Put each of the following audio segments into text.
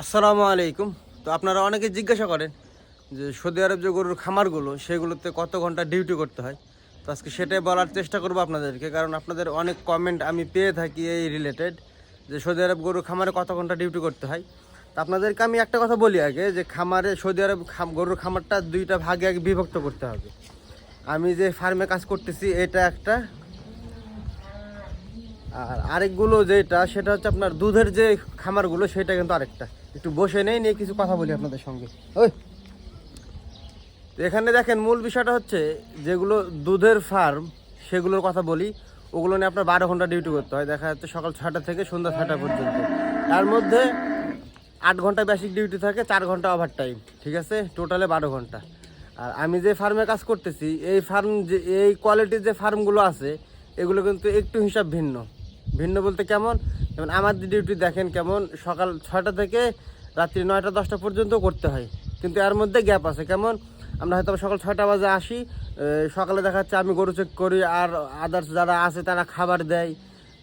আসসালামু আলাইকুম। তো আপনারা অনেকে জিজ্ঞাসা করেন যে সৌদি আরব যে গরুর খামারগুলো, সেগুলোতে কত ঘণ্টা ডিউটি করতে হয়? তো আজকে সেটাই বলার চেষ্টা করব আপনাদেরকে, কারণ আপনাদের অনেক কমেন্ট আমি পেয়ে থাকি এই রিলেটেড যে সৌদি আরব গরুর খামারে কত ঘণ্টা ডিউটি করতে হয়। তো আপনাদেরকে আমি একটা কথা বলি আগে, যে খামারে সৌদি আরব গরুর খামারটা দুইটা ভাগে আগে বিভক্ত করতে হবে। আমি যে ফার্মে কাজ করতেছি, এটা একটা আর আরেকগুলো যেটা, সেটা হচ্ছে আপনার দুধের যে খামারগুলো, সেটা কিন্তু আরেকটা। একটু বসে নেই, নিয়ে কিছু কথা বলি আপনাদের সঙ্গে। ওই। এখানে দেখেন, মূল বিষয়টা হচ্ছে যেগুলো দুধের ফার্ম, সেগুলোর কথা বলি। ওগুলো নিয়ে আপনার বারো ঘণ্টা ডিউটি করতে হয়। দেখা যাচ্ছে সকাল ছটা থেকে সন্ধ্যা ছটা পর্যন্ত। তার মধ্যে আট ঘণ্টা বেসিক ডিউটি থাকে, চার ঘণ্টা ওভার টাইম, ঠিক আছে? টোটালে বারো ঘণ্টা। আর আমি যে ফার্মে কাজ করতেছি, এই ফার্ম যে, এই কোয়ালিটির যে ফার্মগুলো আছে, এগুলো কিন্তু একটু হিসাব ভিন্ন। ভিন্ন বলতে কেমন? যেমন আমার ডিউটি দেখেন কেমন? সকাল ছয়টা থেকে রাত্রি নয়টা, দশটা পর্যন্ত করতে হয়। কিন্তু এর মধ্যে গ্যাপ আছে। কেমন? আমরা হয়তো সকাল ছয়টা বাজে আসি সকালে দেখা যাচ্ছে আমি গরু চেক করি আর আদার্স যারা আছে তারা খাবার দেয়।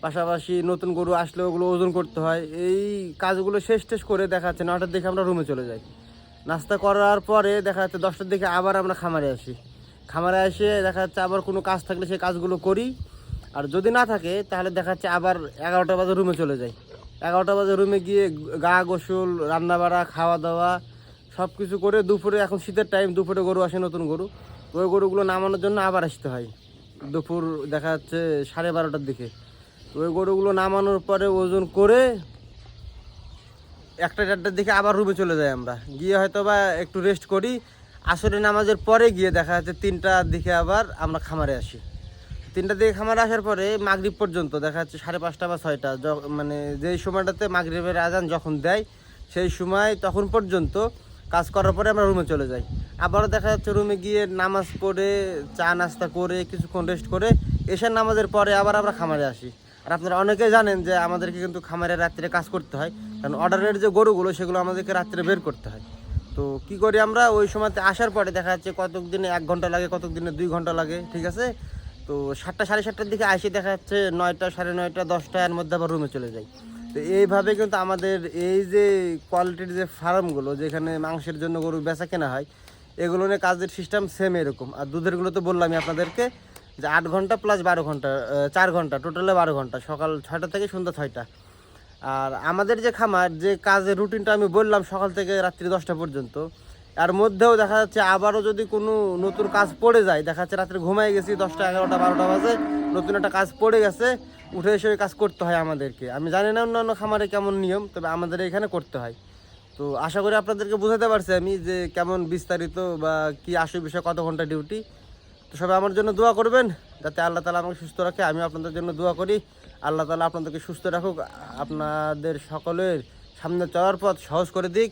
পাশাপাশি নতুন গরু আসলে ওগুলো ওজন করতে হয়। এই কাজগুলো শেষ টেষ করে দেখা যাচ্ছে নয়টার দিকে আমরা রুমে চলে যাই। নাস্তা করার পরে দেখা যাচ্ছে দশটার দিকে আবার আমরা খামারে আসি। খামারে এসে দেখা যাচ্ছে আবার কোনো কাজ থাকলে সেই কাজগুলো করি। আর যদি না থাকে, তাহলে দেখা যাচ্ছে আবার এগারোটা বাজে রুমে চলে যাই এগারোটা বাজে রুমে গিয়ে গা গোসল রান্না বাড়া খাওয়া দাওয়া সব কিছু করে দুপুরে, এখন শীতের টাইম দুপুরে গরু আসে নতুন গরু। ওই গরুগুলো নামানোর জন্য আবার আসতে হয়। দুপুর দেখা যাচ্ছে সাড়ে বারোটার দিকে। ওই গরুগুলো নামানোর পরে ওজন করে একটা চারটার দিকে আবার রুমে চলে যাই আমরা। গিয়ে হয়তো বা একটু রেস্ট করি। আসরে নামাজের পরে গিয়ে দেখা যাচ্ছে তিনটার দিকে আবার আমরা খামারে আসি। তিনটার দিকে খামারে আসার পরে মাগরিব পর্যন্ত, দেখা যাচ্ছে সাড়ে পাঁচটা বা ছয়টা মানে যেই সময়টাতে মাগরিবের আজান যখন দেয়, সেই সময় তখন পর্যন্ত কাজ করার পরে আমরা রুমে চলে যাই। আবারও দেখা যাচ্ছে রুমে গিয়ে নামাজ পড়ে, চা নাস্তা করে, কিছুক্ষণ রেস্ট করে এসার নামাজের পরে আবার আমরা খামারে আসি। আর আপনারা অনেকেই জানেন যে আমাদেরকে কিন্তু খামারে রাত্রে কাজ করতে হয়, কারণ অর্ডারের যে গরুগুলো, সেগুলো আমাদেরকে রাত্রে বের করতে হয়। তো কি করি আমরা, ওই সময়তে আসার পরে দেখা যাচ্ছে কতক দিনে এক ঘণ্টা লাগে, কতক দিনে দুই ঘণ্টা লাগে, ঠিক আছে? তো সাতটা, সাড়ে সাতটার দিকে আসি দেখা যাচ্ছে নয়টা, সাড়ে নয়টা, দশটা, এর মধ্যে আবার রুমে চলে যাই তো এইভাবে কিন্তু আমাদের এই যে কোয়ালিটির যে ফার্মগুলো যেখানে মাংসের জন্য গরু বেচা কেনা হয়, এগুলো নিয়ে কাজের সিস্টেম সেম এরকম। আর দুধেরগুলো তো বললামই আপনাদেরকে, যে আট ঘণ্টা প্লাস বারো ঘণ্টা চার ঘণ্টা টোটালে বারো ঘণ্টা, সকাল ছয়টা থেকে সন্ধ্যা ছয়টা। আর আমাদের যে খামার, যে কাজের রুটিনটা আমি বললাম সকাল থেকে রাত্রি দশটা পর্যন্ত আর মধ্যেও দেখা যাচ্ছে আবারও যদি কোনো নতুন কাজ পড়ে যায়, দেখা যাচ্ছে রাত্রে ঘুমাই গেছি, দশটা, এগারোটা, বারোটা বাজে, নতুন একটা কাজ পড়ে গেছে, উঠে এসে কাজ করতে হয় আমাদেরকে। আমি জানি না অন্যান্য খামারে কেমন নিয়ম, তবে আমাদের এখানে করতে হয়। তো আশা করি আপনাদেরকে বোঝাতে পারছি আমি যে কেমন বিস্তারিত বা কি আসে বিষয় কত ঘণ্টা ডিউটি। তো সবাই আমার জন্য দোয়া করবেন, যাতে আল্লাহ তালা আমাকে সুস্থ রাখে। আমি আপনাদের জন্য দোয়া করি। আল্লাহ তালা আপনাদেরকে সুস্থ রাখুক। আপনাদের সকলের সামনে চলার পথ সহজ করে দিক।